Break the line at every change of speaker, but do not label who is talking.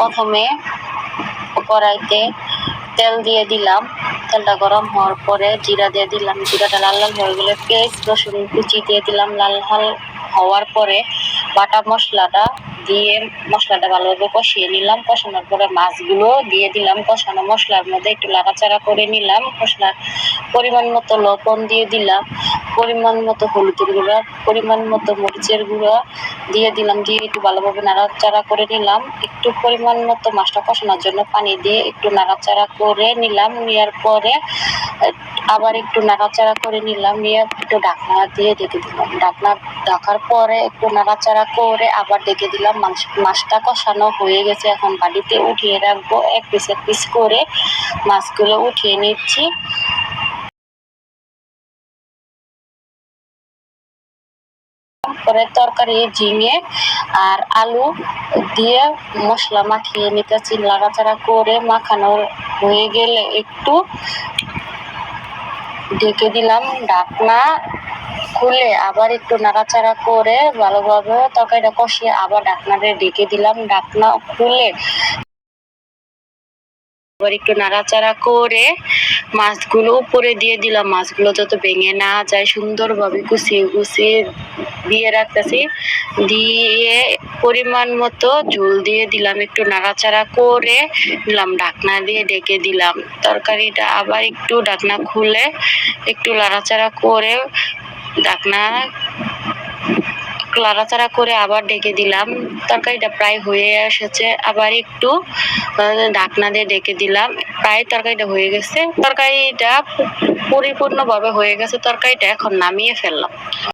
প্রথমে কড়াইতে তেল দিয়ে দিলাম। তেলটা গরম হওয়ার পরে জিরা দিয়ে দিলাম। জিরাটা লাল লাল হয়ে গেলে পেঁয়াজ রসুন কুচি দিয়ে দিলাম। লাল লাল হওয়ার পরে বাটা মশলাটা দিয়ে মশলাটা ভালোভাবে কষিয়ে নিলাম। কষানোর পরে মাছগুলো দিয়ে দিলাম। কষানো মশলার মধ্যে একটু লাড়াচাড়া করে নিলাম। মশলা পরিমাণ মতো লবণ দিয়ে দিলাম। পরিমাণ মতো হলুদের গুঁড়া, পরিমাণ মতো মরিচের গুঁড়া দিয়ে দিলাম, দিয়ে একটু ভালোভাবে নাড়াচাড়া করে নিলাম। একটু পরিমাণ মতো মাছটা কষানোর জন্য পানি দিয়ে একটু নাড়াচাড়া করে নিলাম। নেওয়ার পরে, আবার একটু নাড়াচাড়া করে নিলাম। নিয়ে একটু ঢাকনা দিয়ে ডেকে দিলাম। ঢাকনা ঢাকার পরে একটু নাড়াচাড়া করে আবার ডেকে দিলাম। মাছটা কষানো হয়ে গেছে। এখন বাড়িতে উঠিয়ে রাখব। এক পিস এক পিস করে মাছগুলো উঠিয়ে নিচ্ছি। পরে তরকারি, ঝিঙে আর আলু দিয়ে মশলা মাখিয়ে নিতেছি লাড়াচাড়া করে মাখানো হয়ে গেলে একটু ঢেকে দিলাম ঢাকনা খুলে আবার একটু নাড়াচাড়া করে ভালোভাবে তরকারিটা কষিয়ে আবার ঢাকনাটা ঢেকে দিলাম। ঢাকনা খুলে আবার একটু নাড়াচাড়া করে মাছগুলো উপরে দিয়ে দিলাম। মাছগুলো যত ভেঙে না যায় সুন্দরভাবে গুছিয়ে গুছিয়ে দিয়ে রাখতেছি। দিয়ে পরিমাণ মতো ঝোল দিয়ে দিলাম। একটু নাড়াচাড়া করে দিলাম। ঢাকনা দিয়ে ডেকে দিলাম। তরকারিটা আবার একটু ঢাকনা খুলে একটু নাড়াচাড়া করে ঢাকনা লাড়াচাড়া করে আবার ডেকে দিলাম। তরকারিটা প্রায় হয়ে এসেছে। আবার একটু ঢাকনা দিয়ে ডেকে দিলাম। প্রায় তরকারিটা হয়ে গেছে। তরকারিটা পরিপূর্ণভাবে হয়ে গেছে। তরকারিটা এখন নামিয়ে ফেললাম।